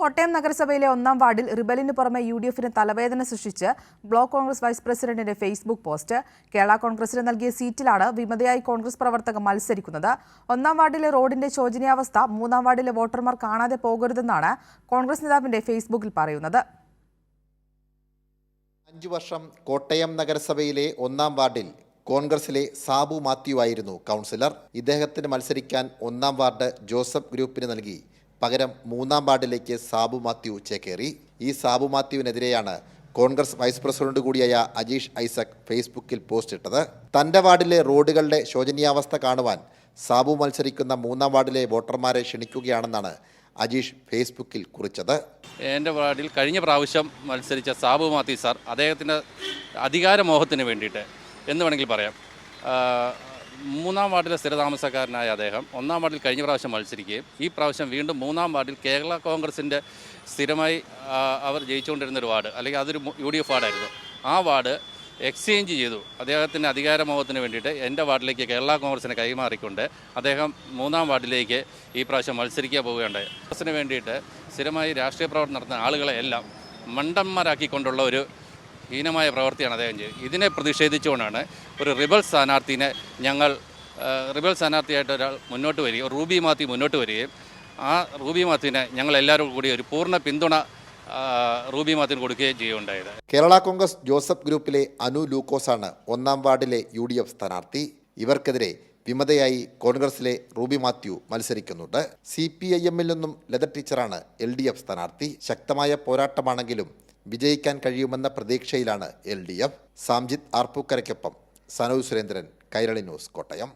കോട്ടയം നഗരസഭയിലെ ഒന്നാം വാർഡിൽ റിബലിന് പുറമെ യു ഡി എഫിന് തലവേദന സൃഷ്ടിച്ച് ബ്ലോക്ക് കോൺഗ്രസ് വൈസ് പ്രസിഡന്റിന്റെ ഫേസ്ബുക്ക് പോസ്റ്റ്. കേരള കോൺഗ്രസിന് നൽകിയ സീറ്റിലാണ് വിമതയായി കോൺഗ്രസ് പ്രവർത്തകർ മത്സരിക്കുന്നത്. ഒന്നാം വാർഡിലെ റോഡിന്റെ ശോചനീയാവസ്ഥ മൂന്നാം വാർഡിലെ വോട്ടർമാർ കാണാതെ പോകരുതെന്നാണ് കോൺഗ്രസ് നേതാവിന്റെ ഫേസ്ബുക്കിൽ പറയുന്നത്. അഞ്ചു വർഷം കോട്ടയം നഗരസഭയിലെ ഒന്നാം വാർഡിൽ കോൺഗ്രസിലെ സാബു മാത്യു ആയിരുന്നു കൗൺസിലർ. ഇദ്ദേഹത്തിന് മത്സരിക്കാൻ ഒന്നാം വാർഡ് ജോസഫ് ഗ്രൂപ്പിന് നൽകി. പകരം മൂന്നാം വാർഡിലേക്ക് സാബു മാത്യു ചേക്കേറി ഈ സാബു മാത്യുവിനെതിരെയാണ് കോൺഗ്രസ് വൈസ് പ്രസിഡന്റ് കൂടിയായ അജീഷ് ഐസക് ഫേസ്ബുക്കിൽ പോസ്റ്റ് ഇട്ടത്. തന്റെ വാർഡിലെ റോഡുകളുടെ ശോചനീയാവസ്ഥ കാണുവാൻ സാബു മത്സരിക്കുന്ന മൂന്നാം വാർഡിലെ വോട്ടർമാരെ ക്ഷണിക്കുകയാണെന്നാണ് അജീഷ് ഫേസ്ബുക്കിൽ കുറിച്ചത്. എന്റെ വാർഡിൽ കഴിഞ്ഞ പ്രാവശ്യം മത്സരിച്ച സാബു മാത്യു സാർ അദ്ദേഹത്തിന്റെ അധികാരമോഹത്തിന് വേണ്ടിയിട്ട് എന്ന് വേണമെങ്കിൽ പറയാം. മൂന്നാം വാർഡിലെ സ്ഥിരതാമസക്കാരനായ അദ്ദേഹം ഒന്നാം വാർഡിൽ കഴിഞ്ഞ പ്രാവശ്യം മത്സരിക്കുകയും ഈ പ്രാവശ്യം വീണ്ടും മൂന്നാം വാർഡിൽ കേരള കോൺഗ്രസിന്റെ സ്ഥിരമായി അവർ ജയിച്ചുകൊണ്ടിരുന്ന ഒരു വാർഡ് അല്ലെങ്കിൽ അതൊരു യു ഡി എഫ് വാർഡായിരുന്നു. ആ വാർഡ് എക്സ്ചേഞ്ച് ചെയ്തു. അദ്ദേഹത്തിന്റെ അധികാരമോഹത്തിന് വേണ്ടിയിട്ട് എന്റെ വാർഡിലേക്ക് കേരള കോൺഗ്രസിനെ കൈമാറിക്കൊണ്ട് അദ്ദേഹം മൂന്നാം വാർഡിലേക്ക് ഈ പ്രാവശ്യം മത്സരിക്കാൻ പോവുകയുണ്ടായി. കോൺഗ്രസിന് വേണ്ടിയിട്ട് സ്ഥിരമായി രാഷ്ട്രീയ പ്രവർത്തനം നടത്തുന്ന ആളുകളെ എല്ലാം മണ്ടന്മാരാക്കിക്കൊണ്ടുള്ള ഒരു ഹീനമായ പ്രവൃത്തിയാണ് അദ്ദേഹം ചെയ്തത് ഇതിനെ പ്രതിഷേധിച്ചുകൊണ്ടാണ് ഒരു റിബൽ സ്ഥാനാർത്ഥിനെ ഞങ്ങൾ റിബൽ സ്ഥാനാർത്ഥിയായിട്ട് ഒരാൾ മുന്നോട്ട് വരികയും റൂബി മാത്യു മുന്നോട്ട് വരികയും ആ റൂബി മാത്യുവിനെ ഞങ്ങൾ എല്ലാവരും കൂടി ഒരു പൂർണ പിന്തുണ റൂബി മാത്യുവിന് കൊടുക്കുകയും ചെയ്യുകയുണ്ടായത്. കേരള കോൺഗ്രസ് ജോസഫ് ഗ്രൂപ്പിലെ അനു ലൂക്കോസാണ് ഒന്നാം വാർഡിലെ യു ഡി എഫ് സ്ഥാനാർത്ഥി. ഇവർക്കെതിരെ വിമതയായി കോൺഗ്രസിലെ റൂബി മാത്യു മത്സരിക്കുന്നുണ്ട്. സി പി ഐ എമ്മിൽ നിന്നും ലത ടീച്ചറാണ് എൽ ഡി എഫ് സ്ഥാനാർത്ഥി. ശക്തമായ പോരാട്ടമാണെങ്കിലും വിജയിക്കാൻ കഴിയുമെന്ന പ്രതീക്ഷയിലാണ് എൽ ഡി എഫ്. സാംജിത് ആർപ്പൂക്കരയ്ക്കൊപ്പം. സനൂ സുരേന്ദ്രൻ കൈരളി ന്യൂസ് കോട്ടയം.